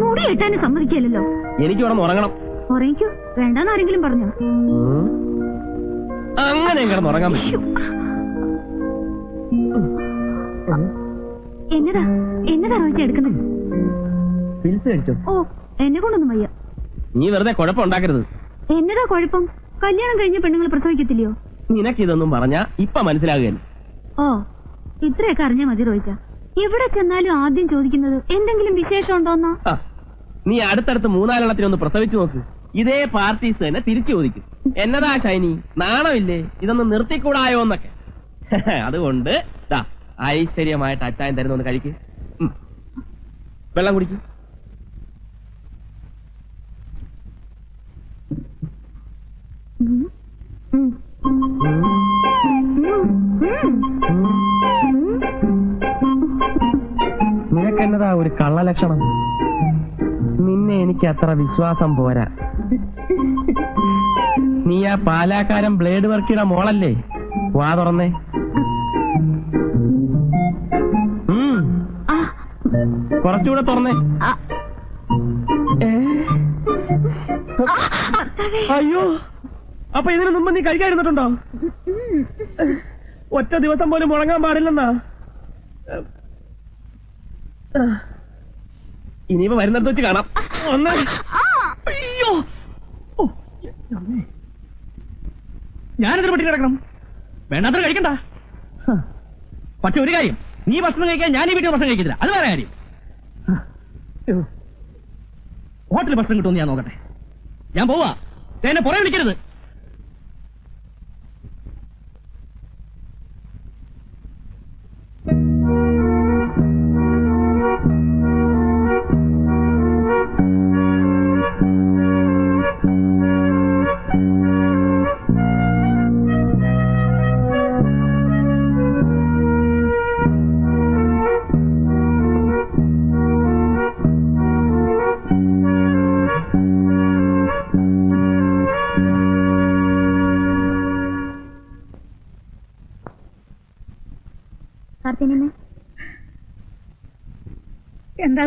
മുടി കെട്ടാനും സമ്മതിക്കില്ലല്ലോ. എനിക്ക് വേണം ഉറങ്ങണം. ഉറങ്ങിക്കോ. വേണ്ടെന്ന് ആരെങ്കിലും പറഞ്ഞോ? അങ്ങനെ കിടന്ന് ഉറങ്ങാൻ പറ്റും. എന്നതാ? എന്നതാ റോയിച്ച എടുക്കുന്നത്? പിൽസ് കഴിച്ചോ? ഓ എന്നെ കൊണ്ടൊന്നും വയ്യ. നീ വെറുതെ കുഴപ്പമുണ്ടാക്കരുത് എന്നതാ കുഴപ്പം? കല്യാണം കഴിഞ്ഞ പെണ്ണുങ്ങൾ പ്രസവിക്കത്തില്ലയോ? നിനക്കിതൊന്നും പറഞ്ഞാ ഇപ്പൊ മനസ്സിലാകുകയല്ലോ ഓ ഇത്രയൊക്കെ അറിഞ്ഞാ മതി റോയിച്ച എവിടെ ചെന്നാലും ആദ്യം ചോദിക്കുന്നത് എന്തെങ്കിലും വിശേഷം ഉണ്ടോന്നാ? നീ അടുത്തടുത്ത് മൂന്നാലെണ്ണത്തിനൊന്ന് പ്രസവിച്ചു നോക്ക്. ഇതേ പാർട്ടീസ് തന്നെ തിരിച്ചു ചോദിക്കും. എന്നതാ ഷൈനി നാണമില്ലേ? ഇതൊന്ന് നിർത്തിക്കൂടായോ എന്നൊക്കെ. അതുകൊണ്ട് ഐശ്വര്യമായിട്ട് അച്ചായൻ തരുന്നൊന്ന് കഴിക്ക്. വെള്ളം കുടിക്കും. നിനക്കെന്നതാ ഒരു കള്ളലക്ഷണം. നിന്നെ എനിക്ക് അത്ര വിശ്വാസം പോരാ. നീ ആ പാലാക്കാരൻ ബ്ലേഡ് വർക്കിയുടെ മോളല്ലേ? വാ തുറന്നേ. കുറച്ചുകൂടെ തുറന്നേ. അയ്യോ. അപ്പൊ ഇതിനു മുമ്പ് നീ കഴിക്കാതിരുന്നിട്ടുണ്ടോ ഒറ്റ ദിവസം പോലും മുടങ്ങാൻ പാടില്ലെന്നാ. ഇനിയിപ്പോ വരുന്നിടത്ത് വെച്ച് കാണാം. ഒന്ന്. ആ, അയ്യോ. ഓ, അമ്മേ. ഞാനെന്തിനു പട്ടി കിടക്കണം? വേണ്ടാത്ര കഴിക്കണ്ട. ഹ. പക്ഷെ ഒരു കാര്യം. നീ ഭക്ഷണം കഴിക്കാൻ ഞാൻ ഈ വീട്ടിൽ ഭക്ഷണം കഴിക്കത്തില്ല. അത് വേറെ കാര്യം. ഹോട്ടലിൽ ഭക്ഷണം കിട്ടുമെന്ന് ഞാൻ നോക്കട്ടെ. ഞാൻ പോവാ. എന്നെ പുറകെ വിളിക്കരുത്.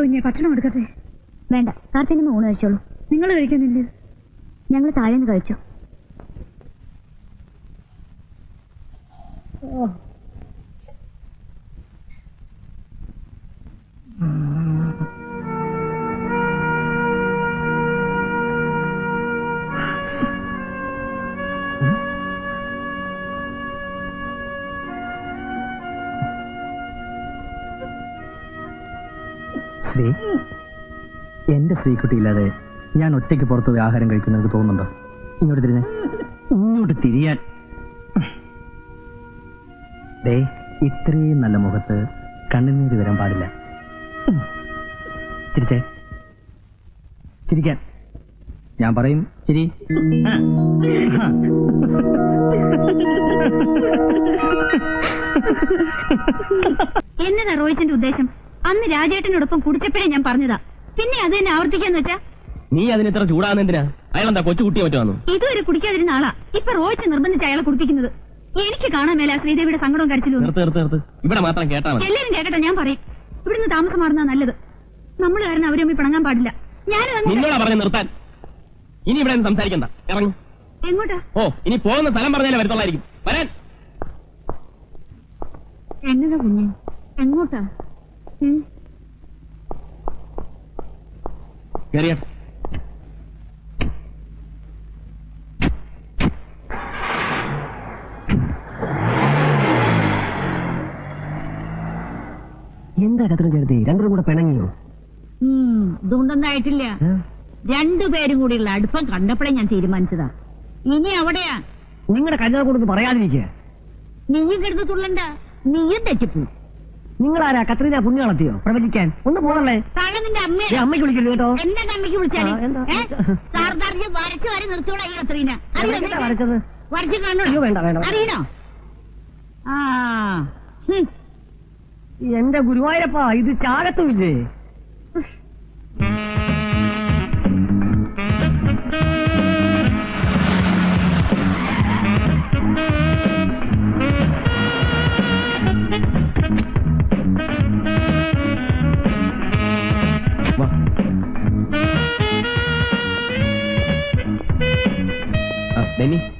കുഞ്ഞെ ഭക്ഷണം എടുക്കട്ടെ? വേണ്ട. കാർത്തിനമ്മ ഊണ് കഴിച്ചോളൂ. നിങ്ങൾ കഴിക്കുന്നില്ല? ഞങ്ങൾ താഴേന്ന് കഴിച്ചു? എന്റെ ശ്രീക്കുട്ടി ഇല്ലാതെ ഞാൻ ഒറ്റയ്ക്ക് പുറത്തു പോയി ആഹാരം കഴിക്കുന്ന എനിക്ക് തോന്നുന്നുണ്ടോ? ഇങ്ങോട്ട് തിരിഞ്ഞ. ഇങ്ങോട്ട് തിരിയാൻ. ദേ ഇത്രയും നല്ല മുഖത്ത് കണ്ണുനീര് വരാൻ പാടില്ല. തിരിച്ചേ ചിരിക്കാൻ. ഞാൻ പറയും ചിരി. എന്നതാ റോഹിച്ചിന്റെ ഉദ്ദേശം? അന്ന് രാജേട്ടനോടൊപ്പം കുടിച്ചപ്പോഴേ ഞാൻ പറഞ്ഞതാ. പിന്നെ അത് തന്നെ ആവർത്തിക്കാന്ന് വെച്ചാ? നീ അതിന് ഇത്ര ചൂടാകുന്നെന്തിനാ അയാളെന്താ കൊച്ചു കുട്ടിയെ മറ്റോ വന്നു ഇതുവരെ കുടിക്കാതിരുന്ന ആളാ. ഇപ്പൊ റോയിച്ച് നിർബന്ധിച്ച് അയാളെ കുടിപ്പിക്കുന്നത്. എനിക്ക് കാണാൻ മേല ശ്രീദേവിയുടെ സങ്കടവും കരച്ചിലും. ഒന്നും. നിർത്ത് നിർത്ത് നിർത്ത്. ഇവിടെ മാത്രം കേട്ടാ മതി. എല്ലാരും കേക്കട്ടെ ഞാൻ പറയും. ഇവിടുന്ന് താമസം മാറുന്ന നല്ലത്. നമ്മൾ കാരണം അവരെ തമ്മിൽ പിണങ്ങാൻ പാടില്ല. ഞാൻ നിന്നോടാ പറഞ്ഞു നിർത്താൻ. ഇനി ഇവിടെ സംസാരിക്കണ്ട. ഇറങ്ങി. എങ്ങോട്ടാ? ഓ ഇനി പോകുന്ന സ്ഥലം പറഞ്ഞാലേ വരത്തുള്ളായിരിക്കും. വരാൻ. എന്നതാ കുഞ്ഞ്? എങ്ങോട്ടാ? ഉം. കേറിയ. എന്താ കത്രം ചേർത്തി രണ്ടും കൂടെ പിണങ്ങിയോ? ഇതുകൊണ്ടൊന്നായിട്ടില്ല രണ്ടുപേരും കൂടിയുള്ള അടുപ്പം കണ്ടപ്പോഴേ ഞാൻ തീരുമാനിച്ചതാ. ഇനി അവിടെയാ. നിങ്ങളുടെ കല്യാണം കൊടുത്ത് പറയാതിരിക്കുക. നീയും കിടന്ന് തുള്ളണ്ട. നീയും തെറ്റിപ്പോ നിങ്ങളാരാ? കത്രീന പുണ്യ നടത്തിയോ പ്രവചിക്കാൻ. ഒന്ന് പോകണേ അമ്മയ്ക്ക് വിളിക്കരുത് കേട്ടോ. എന്റെ അമ്മയ്ക്ക് വരച്ചു വരെ നിർത്തിയോളാ കത്രീന? വരച്ചത്? വരച്ച് വേണ്ട, വേണ്ട. അറിയണോ? ആ. എന്റെ ഗുരുവായൂരപ്പ ഇത് ചാകത്തുമില്ലേ?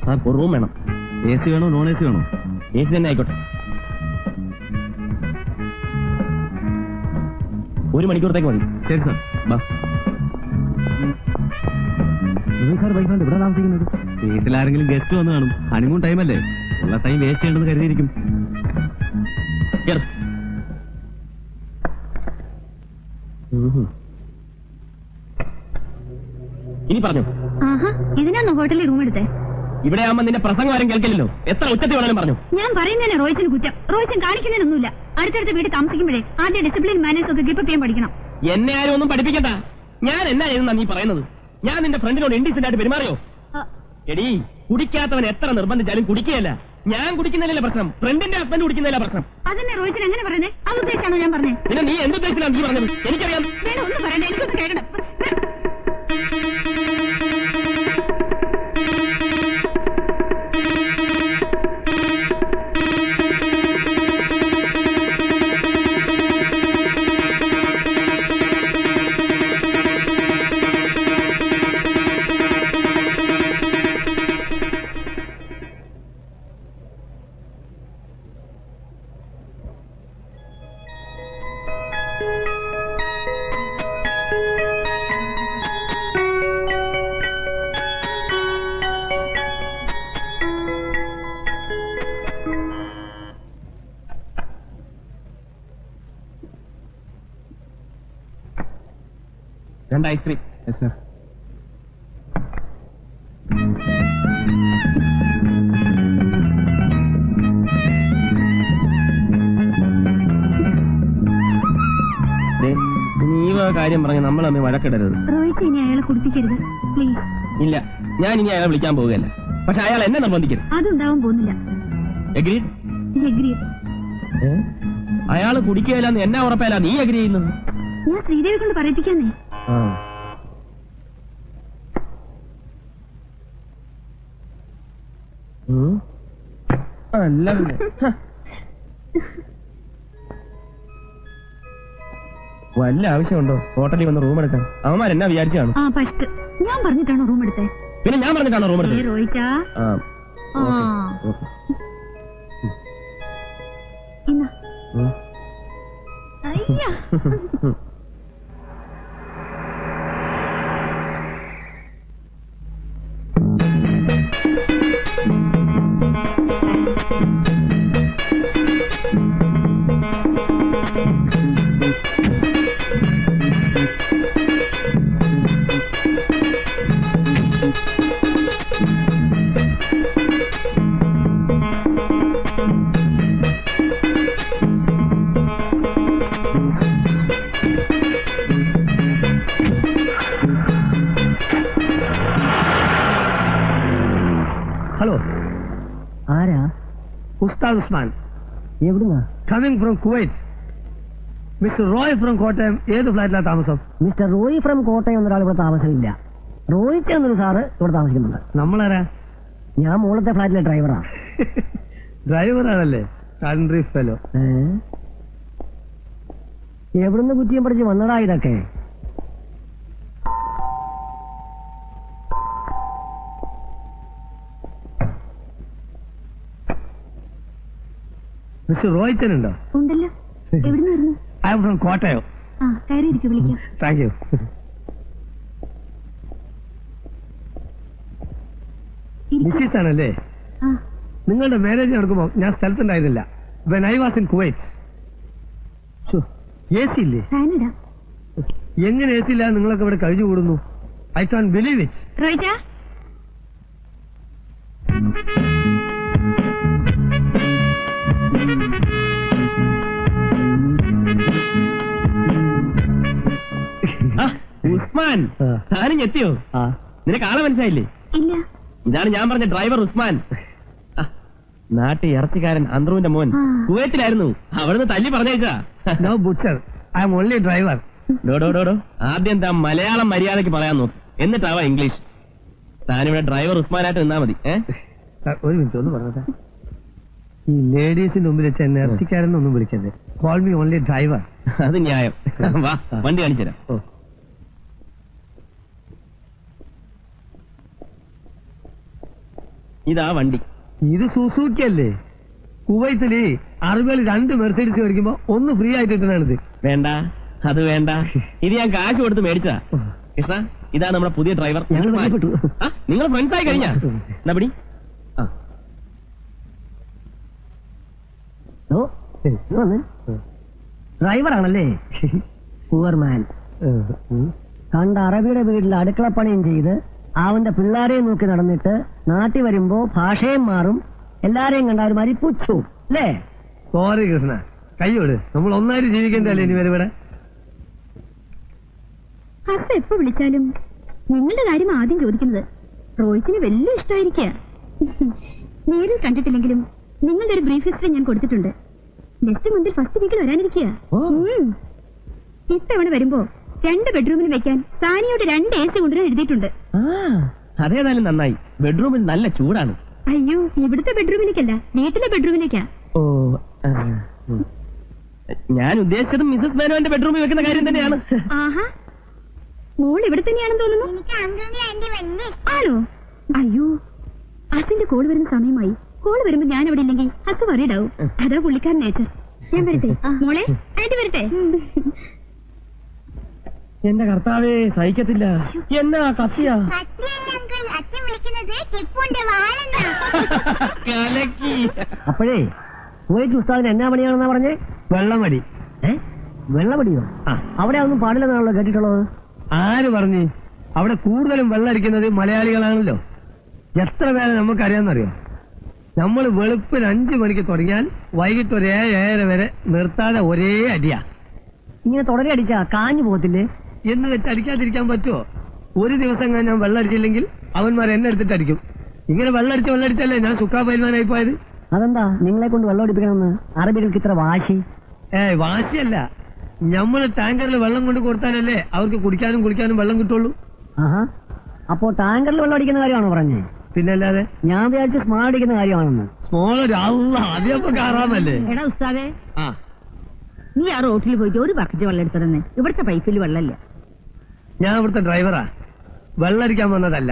ബെന്നി റൂം വേണം. എ സി വേണോ നോൺ എ സി വേണോ? എ സി തന്നെ ആയിക്കോട്ടെ. ഒരു മണിക്കൂറത്തേക്ക് മതി. ശരി സാർ. ബാ. സാർ വൈകുന്നേരം ഇവിടെ താമസിക്കുന്നത്. വീട്ടിൽ ആരെങ്കിലും ഗസ്റ്റ് വന്ന് കാണും. ഹണിമൂൺ ടൈം അല്ലേ? ഉള്ള ടൈം വേസ്റ്റ് ചെയ്യണമെന്ന് കരുതിയിരിക്കും. ഇനി പറഞ്ഞു. ആഹാ ഇതിനാന്ന് ഹോട്ടലിൽ റൂം എടുത്തേ? ഇവിടെ ആവുമ്പോ നിന്റെ പ്രസംഗം ആരും കേൾക്കില്ലല്ലോ. എത്ര ഉച്ചത്തിൽ വേണമെങ്കിലും പറഞ്ഞു. ഞാൻ പറയുന്നതിന് റോയിച്ചിന് കുറ്റം. റോയിച്ചൻ കാണിക്കുന്നതിനൊന്നുമില്ല. അടുത്തടുത്ത് വീട് താമസിക്കുമ്പോഴേ ആദ്യം ഡിസിപ്ലിൻ മാനേഴ്സ് ഒക്കെ ഗിപ്പ് ചെയ്യാൻ പഠിക്കണം. എന്നെ ആരും ഒന്നും പഠിപ്പിക്കണ്ട. ഞാൻ എന്നാ ചെയ്യുന്ന നീ പറയുന്നത്? ഞാൻ നിന്റെ ഫ്രണ്ടിനോട് ഇൻഡിസെന്റ് ആയിട്ട് പെരുമാറിയോ എടി കുടിക്കാത്തവൻ എത്ര നിർബന്ധിച്ചാലും കുടിക്കുകയല്ല. ഞാൻ കുടിക്കുന്നതിലെ പ്രശ്നം. ഫ്രണ്ടിന്റെ ഹസ്ബൻഡ് കുടിക്കുന്നതിലെ പ്രശ്നം. അതന്നെ റോയിച്ചൻ എങ്ങനെ പറയുന്നത് അത് ഉദ്ദേശമാണോ ഞാൻ പറഞ്ഞത് പിന്നെ നീ എന്തുദ്ദേശിച്ചാണ് നീ പറഞ്ഞത്? എനിക്കറിയാം. വേണ്ട ഒന്നും പറയണ്ട. എനിക്കൊന്നും കേൾക്കണം രണ്ട് ഐസ്ക്രീം സാർ കാര്യം പറഞ്ഞ് നമ്മൾ അമ്മ വഴക്കിടരുത്. റോയിച്ച ഇനി അയാളെ കുടിപ്പിക്കരുത്. പ്ലീസ് ഇല്ല ഞാൻ ഇനി അയാളെ വിളിക്കാൻ പോവുകയല്ല. പക്ഷെ അയാൾ എന്നെ നിർബന്ധിക്കരുത്. അതുണ്ടാവാൻ പോകുന്നില്ല. എഗ്രീഡ് എഗ്രി അയാൾ കുടിക്കുകയില്ലെന്ന് എന്നെ ഉറപ്പല്ല നീ എഗ്രി ചെയ്യുന്നത്? ഞാൻ ശ്രീദേവി കൊണ്ട് പറയിപ്പിക്കാന്നേ ഉം. അല്ല വല്ല ആവശ്യമുണ്ടോ? ഹോട്ടലിൽ വന്ന് റൂം എടുക്കാൻ. അവന്മാർ എന്നാ വിചാരിച്ചാണ്? ആ ഫസ്റ്റ്. ഞാൻ പറഞ്ഞിട്ടാണോ റൂം എടുത്തേ? പിന്നെ ഞാൻ പറഞ്ഞിട്ടാണോ റൂം എടുത്തേ എടുത്തത് റോയിച്ച ഇന്നാ. അയ്യ. Kuwait. Mister Roy from Kottayam ഏത് ഫ്ലാറ്റിലാണ് താമസം? മിസ്റ്റർ റോയ് ഫ്രം കോട്ടയം എന്നൊരാൾ ഇവിടെ താമസമില്ല. റോയിച്ച് എന്നൊരു സാറ് ഇവിടെ താമസിക്കുന്നുണ്ട്. നമ്മളാരാ? ഞാൻ മുകളത്തെ ഫ്ലാറ്റിലെ ഡ്രൈവറാ. ഡ്രൈവറാണല്ലേ? Country fellow? എവിടുന്ന് കുറ്റിയും പഠിച്ച് വന്നടാ ഇതൊക്കെ? മിസ്റ്റർ റോയിച്ചൻ ഉണ്ടോ ഉണ്ടല്ലോ. എവിടുന്ന് വരുന്നു? I'm from Kottayam. ആ കയറി ഇരിക്കും വിളിക്കാം താങ്ക് യു. മിസ്സിസ് ആണല്ലേ നിങ്ങളുടെ മാരേജ് നടക്കുമ്പോൾ ഞാൻ സ്ഥലത്തുണ്ടായിരുന്നില്ല. When I was in Kuwait A C ഇല്ലേ? എങ്ങനെ എ സി ഇല്ലാതെ നിങ്ങളൊക്കെ ഇവിടെ കഴിഞ്ഞു കൂടുന്നു I can't believe it Usman. ആ. ഞെത്തിയോ എത്തിയോ ആ. നിനക്ക് ആളെ മനസ്സിലായില്ലേ? ഇല്ല. ഇതാണ് ഞാൻ പറഞ്ഞ ഡ്രൈവർ ഉസ്മാൻ. ആ, നാട്ടിൽ ഇറച്ചിക്കാരൻ അന്ത്രുവിന്റെ മോൻ. കുവൈറ്റിലായിരുന്നു. കുവൈത്തിലായിരുന്നു അവിടുന്ന് തല്ലി പറഞ്ഞേച്ചാ no butcher. I'm only driver. ഡോ ഡോ ഡോ ഡോ. ആദ്യം എന്താ മലയാളം മര്യാദയ്ക്ക് പറയാൻ നോക്ക്. എന്നിട്ടാവാ ഇംഗ്ലീഷ്. താനിവിടെ ഡ്രൈവർ ഉസ്മാനായിട്ട് നിന്നാ മതി. ഒരു മിനിറ്റ് ഒന്ന് പറഞ്ഞത് ഈ ലേഡീസിന്റെ മുമ്പിൽ വെച്ച് എന്നെ ഇറച്ചിക്കാരെന്നൊന്നും വിളിക്കരുത് കോൾ മി ഓൺലി ഡ്രൈവർ അത് ന്യായം. വാ വണ്ടി കാണിച്ചുതരാം. ഓ. ഇതാ വണ്ടി. ഇത് സുസൂക്കി അല്ലേ? കുവൈത്തിൽ അറബികൾ രണ്ട് മെർസൈഡീസ് മേടിക്കുമ്പോ ഒന്ന് ഫ്രീ ആയിട്ട് കിട്ടണത് വേണ്ട. അത് വേണ്ട. ഇത് ഞാൻ കാശ് കൊടുത്ത് മേടിച്ചതാ. കൃഷ്ണ ഇതാണ് നമ്മുടെ പുതിയ ഡ്രൈവർ നിങ്ങൾ ഫ്രണ്ട്സ് ആയി കഴിഞ്ഞാ? നബടി ഡ്രൈവറാണല്ലേ പൂവർമാൻ കണ്ട അറബിയുടെ വീട്ടിൽ അടുക്കളപ്പണിയും ചെയ്ത് അവന്റെ പിള്ളേരെ നോക്കി നടന്നിട്ട് നാട്ടി വരുമ്പോ ഭാഷയും മാറും എല്ലാരെയും കണ്ട ഒരു മാതിരി പുച്ചു അല്ലേ? സോറി കൃഷ്ണ. കയ്യോട് നമ്മൾ ഒന്നായിട്ട് ജീവിക്കണ്ടല്ലേ ഇനി വരെ ഇവിടെ? ഹസ് എപ്പോ വിളിച്ചാലും? നിങ്ങളുടെ കാര്യം ആദ്യം ചോദിക്കുന്നത് റോയിച്ചിന് വലിയ ഇഷ്ടമായിരിക്കുക നേരിൽ കണ്ടിട്ടില്ലെങ്കിലും നിങ്ങളുടെ ഒരു ബ്രീഫ് ഹിസ്റ്ററി ഞാൻ കൊടുത്തിട്ടുണ്ട്. നെക്സ്റ്റ് മന്തിൽ ഫസ്റ്റ് വീക്കിൽ വരാനിരിക്കുക ഇത്തവണ വരുമ്പോ രണ്ട് ബെഡ്റൂമിൽ വെക്കാൻ സാനിയോട് രണ്ട് എ സി കൊണ്ടുവരാൻ എഴുതിയിട്ടുണ്ട്. ആ അതേതായാലും നന്നായി. ബെഡ്റൂമിൽ നല്ല ചൂടാണ്. അയ്യോ ഇവിടുത്തെ ബെഡ്റൂമിലേക്കല്ല വീട്ടിലെ ബെഡ്റൂമിലേക്കാ ഓ ഞാൻ ഉദ്ദേശിച്ചത് മിസസ് മേനോന്റെ ബെഡ്റൂമിൽ വെക്കുന്ന കാര്യം തന്നെയാണ്. ആഹാ. മോൾ ഇവിടെ തന്നെയാണെന്ന് തോന്നുന്നു? ആണോ? അയ്യോ അതിന്റെ കോൾ വരുന്ന സമയമായി. കോൾ വരുമ്പോ ഞാൻ ഇവിടെ ഇല്ലെങ്കിൽ അത് വറിയിടാവും അതാ പുള്ളിക്കാരൻ നേച്ചർ ഞാൻ വരട്ടെ? മോളെ ആയിട്ട് വരട്ടെ? എന്റെ കർത്താവേ സഹിക്കത്തില്ല. എന്നാ കത്തിയാ അച്ഛൻ വിളിക്കുന്നത് ടിപ്പുന്റെ വാലെന്നാ. കലക്കി. അപ്പോഴേ കുവൈറ്റ് ഉസ്താദിന് എന്നാ പണിയാണെന്നാ പറഞ്ഞേ? വെള്ളമടി. ഏ? വെള്ളമടിയോ? ആ. അവിടെ ഒന്നും പാടില്ലെന്നാണല്ലോ കേട്ടിട്ടുള്ളത്. ആര് പറഞ്ഞു? അവിടെ കൂടുതലും വെള്ളമടിക്കുന്നത് മലയാളികളാണല്ലോ. എത്ര പേരെ നമുക്കറിയാമെന്നറിയോ? നമ്മൾ വെളുപ്പിന് അഞ്ചു മണിക്ക് തുടങ്ങിയാൽ വൈകിട്ട് ഒരു ഏഴ് ഏഴര വരെ നിർത്താതെ ഒരേ അടിയാ. ഇങ്ങനെ തുടരെ അടിച്ചാ കാഞ്ഞു പോകത്തില്ലേ? എന്ന് വെച്ച് അടിക്കാതിരിക്കാൻ പറ്റുമോ? ഒരു ദിവസം ഞാൻ വെള്ളടിച്ചില്ലെങ്കിൽ വെള്ളം അടിച്ചില്ലെങ്കിൽ അവന്മാർ എന്നെ എടുത്തിട്ട് അടിക്കും ഇങ്ങനെ വെള്ളം വെള്ളടിച്ചല്ലേ വെള്ളം അടിച്ചല്ലേ ഞാൻ സുക്കാ പൈൽമാനായി പോയത് അതെന്താ? നിങ്ങളെ കൊണ്ട് വെള്ളം അടിപ്പിക്കണമെന്ന് അറബികൾക്ക് ഇത്ര വാശി? ഏ വാശിയല്ല. നമ്മൾ ടാങ്കറിൽ വെള്ളം കൊണ്ട് കൊടുത്താലല്ലേ അവർക്ക് കുടിക്കാനും കുളിക്കാനും വെള്ളം കിട്ടുള്ളൂ. ആഹാ. അപ്പോ ടാങ്കറിൽ വെള്ളം അടിക്കുന്ന കാര്യമാണോ പറഞ്ഞേ? പിന്നല്ലാതെ? ഞാൻ വിചാരിച്ചു സ്മോൾ അടിക്കുന്ന കാര്യമാണെന്ന്. സ്മോൾ കാറാമല്ലേ? എടാ ഉസ്താവേ നീ ആ റോട്ടിൽ പോയിട്ട് ഒരു ബക്കറ്റ് വെള്ളം എടുത്തിരുന്നേ ഇവിടുത്തെ പൈപ്പിൽ വെള്ളമില്ല. ഞാൻ ഇവിടുത്തെ ഡ്രൈവറാ വെള്ളടിക്കാൻ വന്നതല്ല.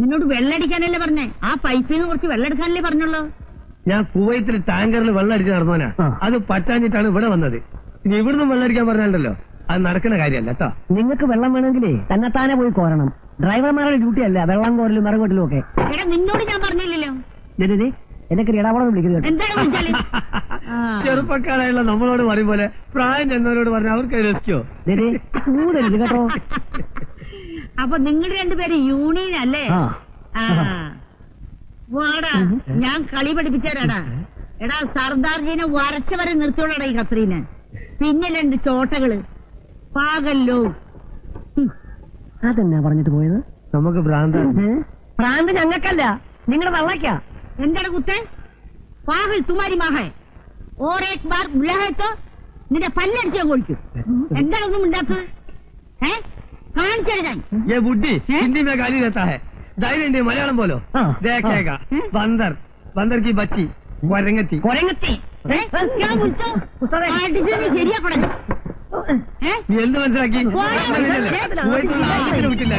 നിന്നോട് വെള്ളടിക്കാനല്ലേ പറഞ്ഞേ? ആ പൈപ്പിൽ നിന്ന് കുറച്ച് വെള്ളം എടുക്കാനല്ലേ പറഞ്ഞുള്ളൂ. ഞാൻ കുവൈത്തിൽ ടാങ്കറിൽ വെള്ളം നടന്നോനാ നടന്നവനാ അത് പറ്റാഞ്ഞിട്ടാണ് ഇവിടെ വന്നത്. ഇനി ഇവിടുന്ന് വെള്ളടിക്കാൻ പറഞ്ഞാലോ അത് നടക്കുന്ന കാര്യമല്ല കേട്ടോ. നിങ്ങൾക്ക് വെള്ളം വേണമെങ്കിലേ തന്നെത്താനെ പോയി കോരണം. ഡ്രൈവർമാരുടെ ഡ്യൂട്ടി അല്ല വെള്ളം കോരലും മറുകോട്ടിലും ഒക്കെ. എടാ നിന്നോട് ഞാൻ പറഞ്ഞില്ലല്ലോ. എന്നെ ഇടപാടെന്ന് വിളിക്കുന്നത് ചെറുപ്പക്കാരായുള്ള നമ്മളോട് പറയും പോലെ പ്രായം ചെന്നവരോട് പറഞ്ഞ അവർക്ക് രസിക്കോ കേട്ടോ. അപ്പൊ നിങ്ങൾ രണ്ടുപേരും യൂണിയൻ അല്ലേ. വാടാ ഞാൻ കളി പഠിപ്പിച്ചാരാടാ. എടാ സർദാർജീനെ വരച്ച വരെ നിർത്തിയോളടാ ഈ കത്രീനെ. പിന്നെ രണ്ട് ചോട്ടകൾ. പാകല്ലോ. അതെന്നാ പറഞ്ഞിട്ട് പോയത്? നമുക്ക് ഭ്രാന്ത? ഭ്രാന്ത് ഞങ്ങൾക്കല്ല. നിങ്ങളുടെ തള്ളയ്ക്കാ എന്താണ് കുത്തേ പാകൽ തുമാരി മാഹേ ഓരേക് ബാർ ഉള്ളഹേത്തോ നിന്റെ പല്ലടിച്ച് ഞാൻ കൊഴിക്കും എന്താണ് ഒന്നും ഉണ്ടാത്തത് ഏ കാണിച്ചത് ഞാൻ ये बुड्ढी हैं? हिंदी में गाली देता है दाई हिंदी मलयालम बोलो हाँ, देखेगा हाँ। बंदर बंदर की बच्ची वरंगती കൊരങ്ങത്തി ഏ? ഞാൻ വിളിച്ചോ ഉസ്താദേ. അടിച്ച് നീ ശരിയാക്കണം ഏ നീ എന്ത് മനസ്സിലാക്കി പോയാ മനസ്സിലായില്ലേ? മനസ്സിലായി. കുവൈത്തിലുള്ള ആരെങ്കിലും വിട്ടില്ല